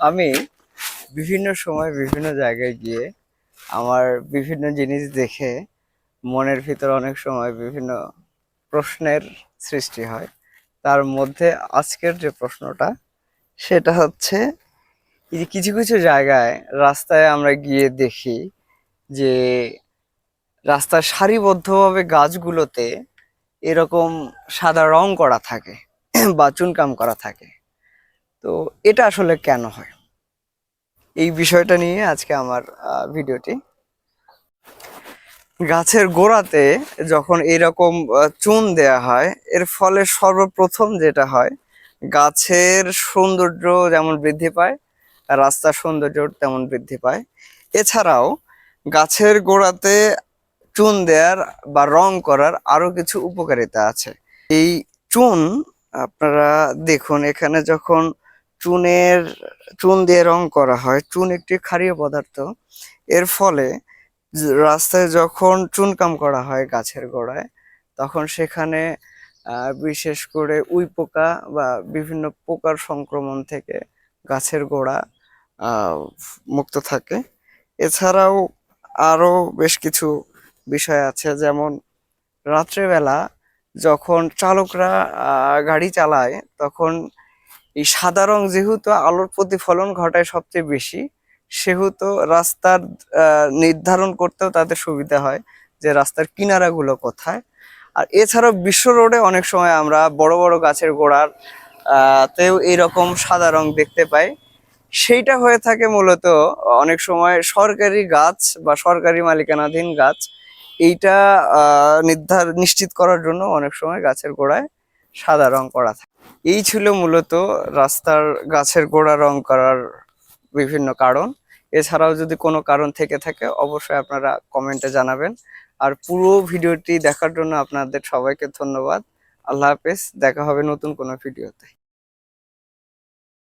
আমি বিভিন্ন সময় বিভিন্ন জায়গায় গিয়ে আমার বিভিন্ন জিনিস দেখে মনের ভিতর অনেক সময় বিভিন্ন প্রশ্নের সৃষ্টি হয়। তার মধ্যে আজকের যে প্রশ্নটা, সেটা হচ্ছে কিছু কিছু জায়গায় রাস্তায় আমরা গিয়ে দেখি যে রাস্তার সারিবদ্ধভাবে গাছগুলোতে এরকম সাদা রং করা থাকে বা চুনকাম করা থাকে। তো এটা আসলে কেন হয়? এই বিষয়টা নিয়ে আজকে আমার ভিডিওটি। গাছের গোড়াতে যখন এরকম চুন দেয়া হয়, এর ফলে সর্বপ্রথম যেটা হয়, গাছের সৌন্দর্য যেমন বৃদ্ধি পায়, রাস্তার সৌন্দর্য তেমন বৃদ্ধি পায়। এছাড়াও গাছের গোড়াতে চুন দেওয়ার বা রং করার আরও কিছু উপকারিতা আছে। এই চুন আপনারা দেখুন, এখানে যখন চুনের, চুন দিয়ে রং করা হয়। চুন একটি ক্ষারীয় পদার্থ। এর ফলে রাস্তায় যখন চুনকাম করা হয় গাছের গোড়ায়, তখন সেখানে বিশেষ করে উই পোকা বা বিভিন্ন পোকার সংক্রমণ থেকে গাছের গোড়া মুক্ত থাকে। এছাড়াও আরও বেশ কিছু বিষয় আছে। যেমন রাত্রেবেলা যখন চালকরা গাড়ি চালায়, তখন এই সাদা রং যেহেতু আলোর প্রতিফলন ঘটায় সবচেয়ে বেশি, সেহেতু রাস্তার নির্ধারণ করতেও তাদের সুবিধা হয় যে রাস্তার কিনারাগুলো কোথায়। আর এছাড়াও বিশ্ব রোডে অনেক সময় আমরা বড় বড় গাছের গোড়ার তেও এইরকম সাদা রং দেখতে পাই। সেইটা হয়ে থাকে মূলত অনেক সময় সরকারি গাছ বা সরকারি মালিকানাধীন গাছ, এইটা নির্ধার, নিশ্চিত করার জন্য অনেক সময় গাছের গোড়ায় সাদা রং করা থাকে। এই ছিল মূলত রাস্তার গাছের গোড়া রং করার বিভিন্ন কারণ। এছাড়াও যদি কোনো কারণ থেকে থাকে, অবশ্যই আপনারা কমেন্টে জানাবেন। আর পুরো ভিডিওটি দেখার জন্য আপনাদের সবাইকে ধন্যবাদ। আল্লাহ হাফেজ, দেখা হবে নতুন কোনো ভিডিওতে।